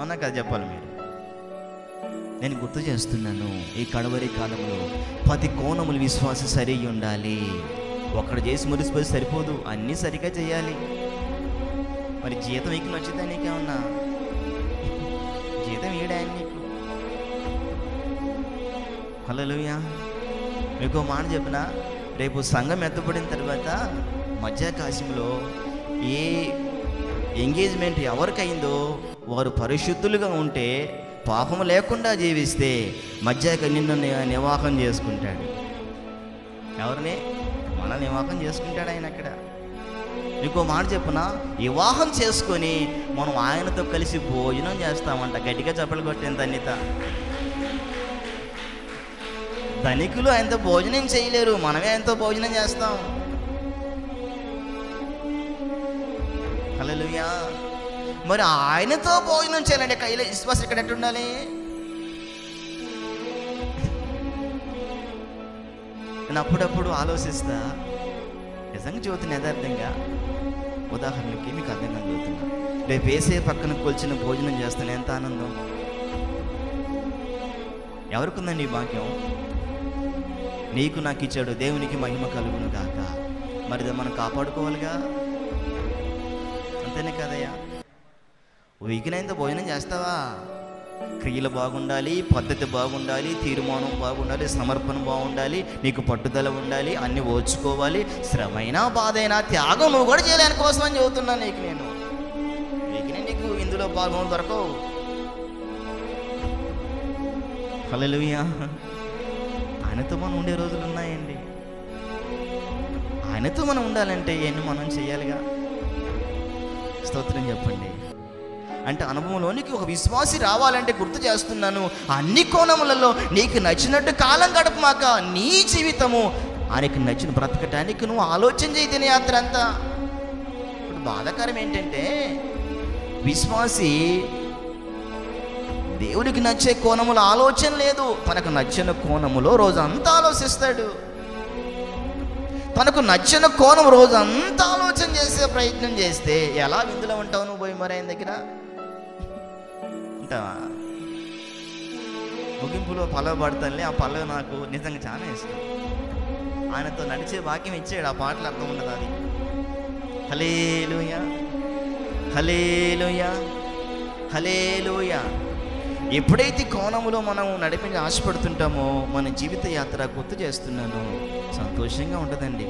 అవునా కదా చెప్పాలి మీరు? నేను గుర్తు చేస్తున్నాను ఈ కడవరి కాలంలో పది కోణములు విశ్వాసం సరి ఉండాలి. ఒక్కడు చేసి మురిసిపోయి సరిపోదు అన్నీ సరిగా చేయాలి. మరి జీతం నీకు నచ్చిందా నీకేమన్నా? జీతం ఏడా నీకు. హలోయా మీకు మాట చెప్పిన రేపు సంఘం ఎత్తపడిన తర్వాత మధ్యాకాశంలో ఏ ఎంగేజ్మెంట్ ఎవరికైందో వారు పరిశుద్ధులుగా ఉంటే పాపం లేకుండా జీవిస్తే మధ్యాక నిన్ను నివాహం చేసుకుంటాడు. ఎవరిని? మన నివాహం చేసుకుంటాడు ఆయన అక్కడ. నీకు మాట చెప్పున? వివాహం చేసుకొని మనం ఆయనతో కలిసి భోజనం చేస్తామంట. గట్టిగా చెప్పలు కొట్టిన అన్నిత ధనికులు ఆయనతో భోజనం చేయలేరు. మనమే ఆయనతో భోజనం చేస్తాం. హలలుయా మరి ఆయనతో భోజనం చేయాలంటే కైలో విశ్వాసం ఇక్కడ ఎట్టుండాలి? నేను అప్పుడప్పుడు ఆలోచిస్తా. నిజంగా చదువుతున్న యథార్థంగా ఉదాహరణకి మీకు అర్థంగా చదువుతున్నా రేపు వేసే పక్కన కొలిచిన భోజనం చేస్తాను. ఎంత ఆనందం. ఎవరికుందండి ఈ భాగ్యం? నీకు నాకు ఇచ్చాడు దేవునికి మహిమ కలుగును కాక మరి మనం కాపాడుకోవాలిగా? అంతేనే కదయ్యా. వీకినైంత భోజనం చేస్తావా? క్రియలు బాగుండాలి పద్ధతి బాగుండాలి తీర్మానం బాగుండాలి సమర్పణ బాగుండాలి నీకు పట్టుదల ఉండాలి అన్ని ఓర్చుకోవాలి శ్రమైనా బాధైనా త్యాగం నువ్వు కూడా చేయలేని కోసం అని చెబుతున్నాను నీకు నేను. వీకినే నీకు ఇందులో భాగం దొరకవు. హల్లెలూయా. ఆయనతో మనం ఉండే రోజులు ఉన్నాయండి. ఆయనతో మనం ఉండాలంటే ఇవన్నీ మనం చేయాలిగా? స్తోత్రం చెప్పండి. అంటే అనుభవంలోనికి ఒక విశ్వాసి రావాలంటే గుర్తు చేస్తున్నాను. అన్ని కోణములలో నీకు నచ్చినట్టు కాలం గడపమాక నీ జీవితము ఆయనకు నచ్చిన బ్రతకటానికి నువ్వు ఆలోచన చేయి దీని యాత్ర అంతా. ఇప్పుడు బాధాకరం ఏంటంటే విశ్వాసి దేవుడికి నచ్చే కోణములో ఆలోచన లేదు. తనకు నచ్చిన కోణములో రోజంతా ఆలోచిస్తాడు. తనకు నచ్చిన కోణం రోజంతా ఆలోచన చేసే ప్రయత్నం చేస్తే ఎలా విందులో ఉంటావు నువ్వు పోయి మరి ఆయన దగ్గర? ఉంటావా? ముగింపులో పల్లవ పడతానులే ఆ పల్లవ నాకు నిజంగా చాలా ఇష్టం. ఆయనతో నడిచే వాక్యం ఇచ్చాడు ఆ పాటలు అర్థం ఉండదు అది. హలేలుయా హలేలుయా హలేలుయ ఎప్పుడైతే కోణంలో మనం నడిపించి ఆశపడుతుంటామో మన జీవిత యాత్ర గుర్తు చేస్తున్నాను సంతోషంగా ఉంటుందండి.